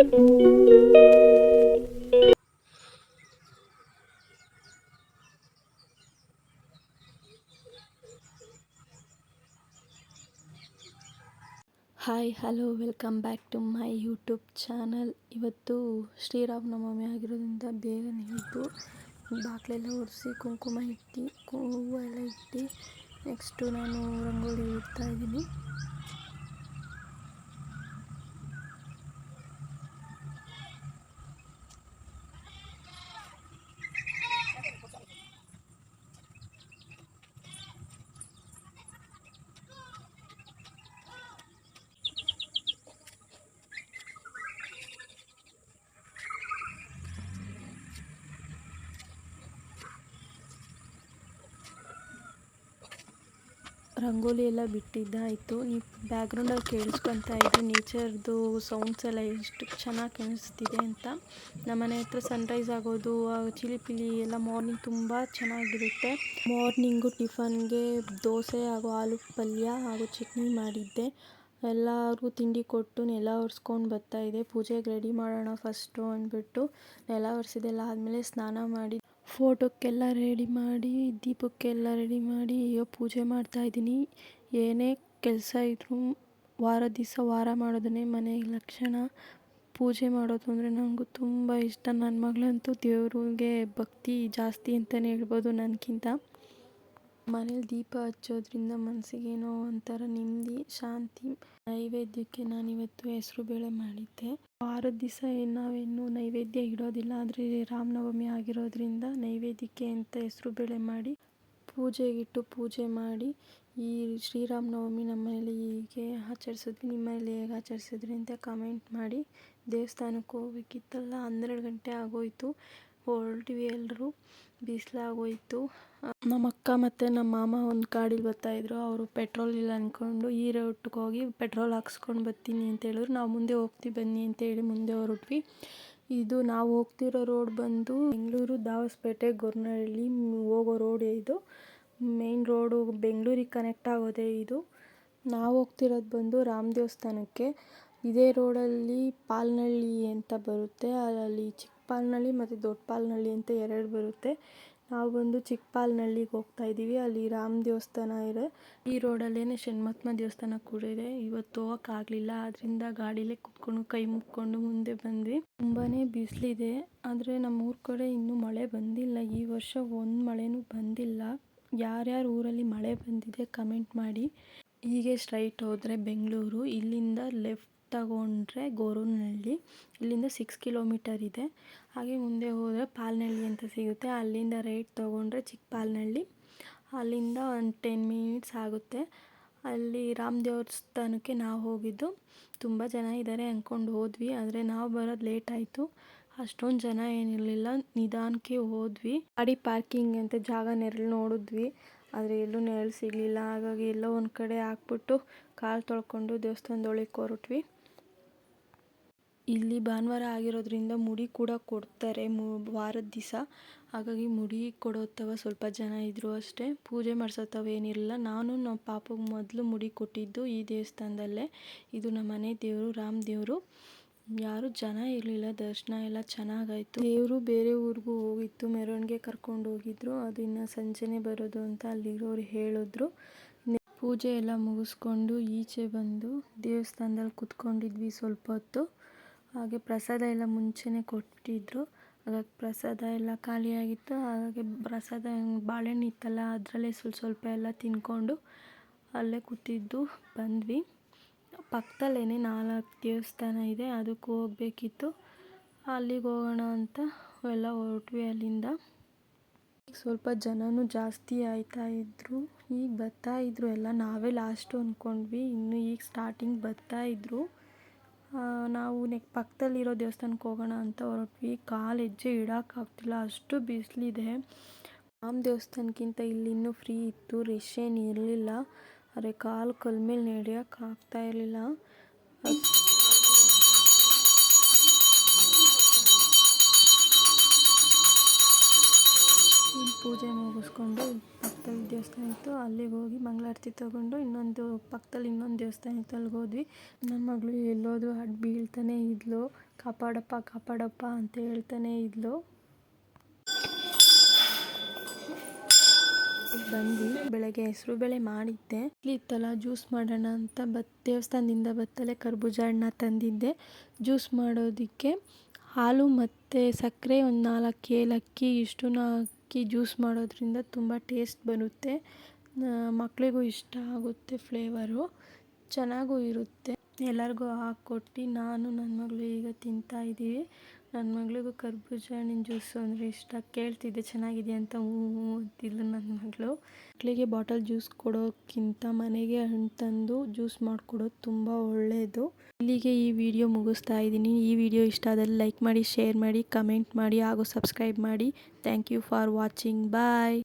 Hi, hello, welcome back to my YouTube channel. ಇವತ್ತು ಶ್ರೀರಾಮನವಮಿ ಆಗಿರೋದ್ರಿಂದ ಬೇಗನೆ ಎದ್ದು ಬಾಗಿಲೆಲ್ಲ ಒರೆಸಿ ಕುಂಕುಮ ಇಟ್ಟು ಹೂವು ಎಲ್ಲ ಇಟ್ಟು ನೆಕ್ಸ್ಟು ನಾನು ರಂಗೋಲಿ ಇಡ್ತಾ ರಂಗೋಲಿ ಎಲ್ಲ ಬಿಟ್ಟಿದ್ದಾಯಿತು. ನೀವು ಬ್ಯಾಕ್ಗ್ರೌಂಡಲ್ಲಿ ಕೇಳಿಸ್ಕೊತಾ ಇದ್ದು ನೇಚರ್ದು ಸೌಂಡ್ಸ್ ಎಲ್ಲ ಎಷ್ಟು ಚೆನ್ನಾಗಿ ಕಾಣಿಸ್ತಿದೆ ಅಂತ. ನಮ್ಮನೆ ಹತ್ರ ಸನ್ರೈಸ್ ಆಗೋದು ಚಿಲಿಪಿಲಿ ಎಲ್ಲ ಮಾರ್ನಿಂಗ್ ತುಂಬ ಚೆನ್ನಾಗಿರುತ್ತೆ. ಮಾರ್ನಿಂಗು ಟಿಫನ್ಗೆ ದೋಸೆ ಹಾಗೂ ಆಲೂ ಪಲ್ಯ ಹಾಗೂ ಚಟ್ನಿ ಮಾಡಿದ್ದೆ. ಎಲ್ಲರಿಗೂ ತಿಂಡಿ ಕೊಟ್ಟು ನೆಲ ಒರೆಸ್ಕೊಂಡು ಬರ್ತಾಯಿದ್ದೆ ಪೂಜೆಗೆ ರೆಡಿ ಮಾಡೋಣ ಫಸ್ಟು ಅಂದ್ಬಿಟ್ಟು ನೆಲ ಒರೆಸಿದೆಲ್ಲ ಆದಮೇಲೆ ಸ್ನಾನ ಮಾಡಿ ಫೋಟೋಕ್ಕೆಲ್ಲ ರೆಡಿ ಮಾಡಿ, ದೀಪಕ್ಕೆಲ್ಲ ರೆಡಿ ಮಾಡಿ ಈಗ ಪೂಜೆ ಮಾಡ್ತಾಯಿದ್ದೀನಿ ಏನೇ ಕೆಲಸ ಇದ್ದರೂ ವಾರ ದಿವಸ ವಾರ ಮಾಡೋದನ್ನೇ ಮನೆ ಲಕ್ಷಣ. ಪೂಜೆ ಮಾಡೋದು ಅಂದರೆ ನನಗೂ ತುಂಬ ಇಷ್ಟ. ನನ್ನ ಮಗಳಂತೂ ದೇವ್ರಿಗೆ ಭಕ್ತಿ ಜಾಸ್ತಿ ಅಂತಲೇ ಹೇಳ್ಬೋದು ನನಗಿಂತ ಮನೇಲಿ ದೀಪ ಹಚ್ಚೋದ್ರಿಂದ ಮನಸ್ಸಿಗೇನೋ ಒಂಥರ ನೆಮ್ಮದಿ ಶಾಂತಿ, ನೈವೇದ್ಯಕ್ಕೆ ನಾನು ಇವತ್ತು ಹೆಸರು ಬೇಳೆ ಮಾಡಿದ್ದೆ. ವಾರದ ದಿವಸ ನಾವೇನು ನೈವೇದ್ಯ ಇಡೋದಿಲ್ಲ, ಆದರೆ ರಾಮನವಮಿ ಆಗಿರೋದ್ರಿಂದ ನೈವೇದ್ಯಕ್ಕೆ ಅಂತ ಹೆಸರು ಬೇಳೆ ಮಾಡಿ, ಪೂಜೆಗಿಟ್ಟು ಪೂಜೆ ಮಾಡಿ ಈ ಶ್ರೀರಾಮನವಮಿ ನಮ್ಮ ಹೀಗೆ ಆಚರಿಸಿದ್ವಿ. ನಿಮ್ಮ ಹೇಗೆ ಆಚರಿಸಿದ್ರಿ ಅಂತ ಕಮೆಂಟ್ ಮಾಡಿ ದೇವಸ್ಥಾನಕ್ಕೆ ಹೋಗ್ಬೇಕಿತ್ತಲ್ಲ, ಹನ್ನೆರಡು ಗಂಟೆ ಆಗೋಯಿತು. ಹೊರಟ್ವಿ ಎಲ್ಲರೂ ಬಿಸಿಲಾಗೋಯ್ತು. ನಮ್ಮ ಅಕ್ಕ ಮತ್ತು ನಮ್ಮ ಮಾಮ ಒಂದು ಗಾಡೀಲಿ ಬರ್ತಾಯಿದ್ರು ಅವರು ಪೆಟ್ರೋಲ್ ಇಲ್ಲ ಅಂದ್ಕೊಂಡು ಈ ರೋಟ್ಗೆ ಹೋಗಿ ಪೆಟ್ರೋಲ್ ಹಾಕ್ಸ್ಕೊಂಡು ಬರ್ತೀನಿ ಅಂತ ಹೇಳಿದ್ರು. ನಾವು ಮುಂದೆ ಹೋಗ್ತೀವಿ ಬನ್ನಿ ಅಂತೇಳಿ ಮುಂದೆ ಹೊರಟ್ವಿ. ಇದು ನಾವು ಹೋಗ್ತಿರೋ ರೋಡ್ ಬಂದು ಬೆಂಗಳೂರು ದಾವಸ್ಪೇಟೆ ಗೊರ್ನಹಳ್ಳಿ ಹೋಗೋ ರೋಡ್ ಇದು. ಮೇನ್ ರೋಡು ಬೆಂಗಳೂರಿಗೆ ಕನೆಕ್ಟ್ ಆಗೋದೇ ಇದು. ನಾವು ಹೋಗ್ತಿರೋದು ಬಂದು ರಾಮ ದೇವಸ್ಥಾನಕ್ಕೆ. ಇದೇ ರೋಡಲ್ಲಿ ಪಾಲ್ನಹಳ್ಳಿ ಅಂತ ಬರುತ್ತೆ. ಅಲ್ಲಿ ಚಿಕ್ಕ ಪಾಲ್ನಹಳ್ಳಿ ಮತ್ತು ದೊಡ್ಡ ಪಾಲ್ನಳ್ಳಿ ಅಂತ ಎರಡು ಬರುತ್ತೆ. ನಾವು ಬಂದು ಚಿಕ್ಕಪಾಲ್ನಹಳ್ಳಿಗೆ ಹೋಗ್ತಾ ಇದ್ದೀವಿ. ಅಲ್ಲಿ ರಾಮ ದೇವಸ್ಥಾನ ಇದೆ. ಈ ರೋಡಲ್ಲೇ ಷಣ್ಮತ್ಮ ದೇವಸ್ಥಾನ ಕೂಡ ಇದೆ. ಇವತ್ತು ಹೋಗೋಕ್ಕಾಗಲಿಲ್ಲ. ಆದ್ದರಿಂದ ಗಾಡಿಲೇ ಕುತ್ಕೊಂಡು ಕೈ ಮುಕ್ಕೊಂಡು ಮುಂದೆ ಬಂದ್ವಿ. ತುಂಬಾ ಬಿಸಿಲಿದೆ. ಆದರೆ ನಮ್ಮ ಊರ ಕಡೆ ಇನ್ನೂ ಮಳೆ ಬಂದಿಲ್ಲ. ಈ ವರ್ಷ ಒಂದು ಮಳೆನೂ ಬಂದಿಲ್ಲ. ಯಾರ್ಯಾರ ಊರಲ್ಲಿ ಮಳೆ ಬಂದಿದೆ ಕಮೆಂಟ್ ಮಾಡಿ. ಹೀಗೆ ಸ್ಟ್ರೈಟ್ ಹೋದರೆ ಬೆಂಗಳೂರು, ಇಲ್ಲಿಂದ ಲೆಫ್ಟ್ ತಗೊಂಡ್ರೆ ಗೋರುನಳ್ಳಿ ಇಲ್ಲಿಂದ ಸಿಕ್ಸ್ ಕಿಲೋಮೀಟರ್ ಇದೆ. ಹಾಗೆ ಮುಂದೆ ಹೋದರೆ ಪಾಲ್ನಳ್ಳಿ ಅಂತ ಸಿಗುತ್ತೆ. ಅಲ್ಲಿಂದ ರೈಟ್ ತೊಗೊಂಡ್ರೆ ಚಿಕ್ಕ ಪಾಲ್ನಹಳ್ಳಿ ಅಲ್ಲಿಂದ ಒಂದು ಟೆನ್ ಮಿನಿಟ್ಸ್ ಆಗುತ್ತೆ. ಅಲ್ಲಿ ರಾಮ ದೇವಸ್ಥಾನಕ್ಕೆ ನಾವು ಹೋಗಿದ್ದು. ತುಂಬ ಜನ ಇದ್ದಾರೆ ಅಂದ್ಕೊಂಡು ಹೋದ್ವಿ, ಆದರೆ ನಾವು ಬರೋದು ಲೇಟ್ ಆಯಿತು. ಅಷ್ಟೊಂದು ಜನ ಏನಿರಲಿಲ್ಲ, ನಿಧಾನಕ್ಕೆ ಹೋದ್ವಿ. ಗಾಡಿ ಪಾರ್ಕಿಂಗ್ ಅಂತ ಜಾಗ ನೆರಳು ನೋಡಿದ್ವಿ, ಆದರೆ ಎಲ್ಲೂ ನೆರಳು ಸಿಗಲಿಲ್ಲ. ಹಾಗಾಗಿ ಎಲ್ಲೋ ಒಂದು ಕಡೆ ಹಾಕ್ಬಿಟ್ಟು ಕಾಲು ತೊಳ್ಕೊಂಡು ದೇವಸ್ಥಾನದೊಳಗೆ ಹೊರಟ್ವಿ ಇಲ್ಲಿ ಭಾನುವಾರ ಆಗಿರೋದ್ರಿಂದ ಮುಡಿ ಕೂಡ ಕೊಡ್ತಾರೆ. ಮು, ವಾರದ ದಿವಸ. ಹಾಗಾಗಿ ಮುಡಿ ಕೊಡೋತ್ತವ ಸ್ವಲ್ಪ ಜನ ಇದ್ದರು ಅಷ್ಟೇ. ಪೂಜೆ ಮಾಡಿಸೋತ್ತವ ಏನಿರಲಿಲ್ಲ. ನಾನು ನಮ್ಮ ಪಾಪಗೆ ಮೊದಲು ಮುಡಿ ಕೊಟ್ಟಿದ್ದು ಈ ದೇವಸ್ಥಾನದಲ್ಲೇ. ಇದು ನಮ್ಮ ಮನೆ ದೇವರು, ರಾಮ ದೇವರು. ಯಾರು ಜನ ಇರಲಿಲ್ಲ. ದರ್ಶನ ಎಲ್ಲ ಚೆನ್ನಾಗಾಯಿತು. ದೇವರು ಬೇರೆ ಊರಿಗೂ ಹೋಗಿತ್ತು. ಮೆರವಣಿಗೆ ಕರ್ಕೊಂಡು ಹೋಗಿದ್ರು. ಅದು ಇನ್ನು ಸಂಜೆನೆ ಬರೋದು ಅಂತ ಅಲ್ಲಿರೋರು ಹೇಳಿದ್ರು. ಪೂಜೆ ಎಲ್ಲ ಮುಗಿಸ್ಕೊಂಡು ಈಚೆ ಬಂದು ದೇವಸ್ಥಾನದಲ್ಲಿ ಕುತ್ಕೊಂಡಿದ್ವಿ ಸ್ವಲ್ಪ ಹೊತ್ತು. ಹಾಗೆ ಪ್ರಸಾದ ಎಲ್ಲ ಮುಂಚೆನೇ ಕೊಟ್ಟಿದ್ದರು ಹಾಗಾಗಿ ಪ್ರಸಾದ ಎಲ್ಲ ಖಾಲಿಯಾಗಿತ್ತು. ಹಾಗೆ ಪ್ರಸಾದ ಬಾಳೆಹಣ್ಣು ಇತ್ತಲ್ಲ, ಅದರಲ್ಲೇ ಸ್ವಲ್ಪ ಸ್ವಲ್ಪ ಎಲ್ಲ ತಿಂದ್ಕೊಂಡು ಅಲ್ಲೇ ಕೂತಿದ್ದು, ಬಂದ್ವಿ. ಪಕ್ಕದಲ್ಲೇ ನಾಲ್ಕು ದೇವಸ್ಥಾನ ಇದೆ, ಅದಕ್ಕೆ ಹೋಗಬೇಕಿತ್ತು. ಅಲ್ಲಿಗೆ ಹೋಗೋಣ ಅಂತ ಎಲ್ಲ ಹೊರಟ್ವಿ ಅಲ್ಲಿಂದ. ಸ್ವಲ್ಪ ಜನನೂ ಜಾಸ್ತಿ ಆಯ್ತಾ ಇದ್ದರು ಈಗ ಬರ್ತಾ ಇದ್ರು ಎಲ್ಲ, ನಾವೇ ಲಾಸ್ಟು ಅಂದ್ಕೊಂಡ್ವಿ ಇನ್ನು ಈಗ ಸ್ಟಾರ್ಟಿಂಗ್ ಬರ್ತಾ ಇದ್ರು. ನಾವು ನೆಕ್, ಪಕ್ಕದಲ್ಲಿರೋ ದೇವಸ್ಥಾನಕ್ಕೆ ಹೋಗೋಣ ಅಂತ ಹೊರಟ್ವಿ. ಕಾಲು ಹೆಜ್ಜೆ ಇಡೋಕ್ಕಾಗ್ತಿಲ್ಲ, ಅಷ್ಟು ಬಿಸಿಲಿದೆ ಆಮ್ ದೇವಸ್ಥಾನಕ್ಕಿಂತ ಇಲ್ಲಿ ಇನ್ನೂ ಫ್ರೀ ಇತ್ತು ರಶ್ ಏನು ಇರಲಿಲ್ಲ. ಆದರೆ ಕಾಲು ಕಲ್ ಮೇಲೆ ನಡೆಯೋಕ್ಕಾಗ್ತಾ ಇರಲಿಲ್ಲ. ಪೂಜೆ ಮುಗಿಸ್ಕೊಂಡು ದೇವಸ್ಥಾನ ಇತ್ತು, ಅಲ್ಲಿಗೆ ಹೋಗಿ ಮಂಗಳಾರತಿ ತಗೊಂಡು ಇನ್ನೊಂದು ಪಕ್ಕದಲ್ಲಿ ಇನ್ನೊಂದು ದೇವಸ್ಥಾನ ಇತ್ತು, ಅಲ್ಲಿಗೆ ಹೋದ್ವಿ. ನನ್ನ ಮಗಳು ಎಲ್ಲೋದ್ರೂ ಅಡ್ಡ ಬೀಳ್ತಾನೆ ಇದ್ಲು, ಕಾಪಾಡಪ್ಪ ಕಾಪಾಡಪ್ಪ ಅಂತ ಹೇಳ್ತಾನೆ ಇದ್ಲು. ಬಂದು ಬೆಳಗ್ಗೆ ಹೆಸರು ಬೇಳೆ ಮಾಡಿದ್ದೆ. ಇಲ್ಲಿ ಇತ್ತಲ್ಲ ಜ್ಯೂಸ್ ಮಾಡೋಣ ಅಂತ ಬತ್, ದೇವಸ್ಥಾನದಿಂದ ಬತ್ತಲೆ ಕರ್ಬೂಜ ಹಣ್ಣ ತಂದಿದ್ದೆ. ಜ್ಯೂಸ್ ಮಾಡೋದಕ್ಕೆ ಹಾಲು ಮತ್ತು ಸಕ್ಕರೆ ಒಂದು ನಾಲ್ಕು ಏಲಕ್ಕಿ ಇಷ್ಟನ್ನು ಹಾಕಿ ಜ್ಯೂಸ್ ಮಾಡೋದ್ರಿಂದ ತುಂಬ ಟೇಸ್ಟ್ ಬರುತ್ತೆ. ಮಕ್ಕಳಿಗೂ ಇಷ್ಟ ಆಗುತ್ತೆ ಫ್ಲೇವರು. ಚೆನ್ನಾಗೂ ಇರುತ್ತೆ. ಎಲ್ಲರಿಗೂ ಹಾಕ್ಕೊಟ್ಟು ನಾನು ನನ್ನ ಮಗಳು ಈಗ ತಿಂತಾ ಇದ್ದೀವಿ. ನನ್ನ ಮಗಳಿಗೂ ಕರ್ಬೂಜ, ಹಣ್ಣಿನ ಜ್ಯೂಸು ಅಂದರೆ ಇಷ್ಟ. ಕೇಳ್ತಿದ್ದೆ ಚೆನ್ನಾಗಿದೆ ಅಂತ. ಹ್ಞೂ ಹ್ಞೂ ಅಂತಿದ್ಲು ನನ್ನ ಮಗಳು. ಮಕ್ಕಳಿಗೆ ಬಾಟಲ್ ಜ್ಯೂಸ್ ಕೊಡೋಕ್ಕಿಂತ ಮನೆಗೆ ಹಣ್ಣು ತಂದು ಜ್ಯೂಸ್ ಮಾಡಿಕೊಡೋದು ತುಂಬ ಒಳ್ಳೆಯದು ಇಲ್ಲಿಗೆ ಈ ವಿಡಿಯೋ ಮುಗಿಸ್ತಾ ಇದ್ದೀನಿ. ಈ ವಿಡಿಯೋ ಇಷ್ಟ ಆದಲ್ಲಿ ಲೈಕ್ ಮಾಡಿ, ಶೇರ್ ಮಾಡಿ, ಕಮೆಂಟ್ ಮಾಡಿ ಹಾಗೂ ಸಬ್ಸ್ಕ್ರೈಬ್ ಮಾಡಿ. Thank you for watching. Bye.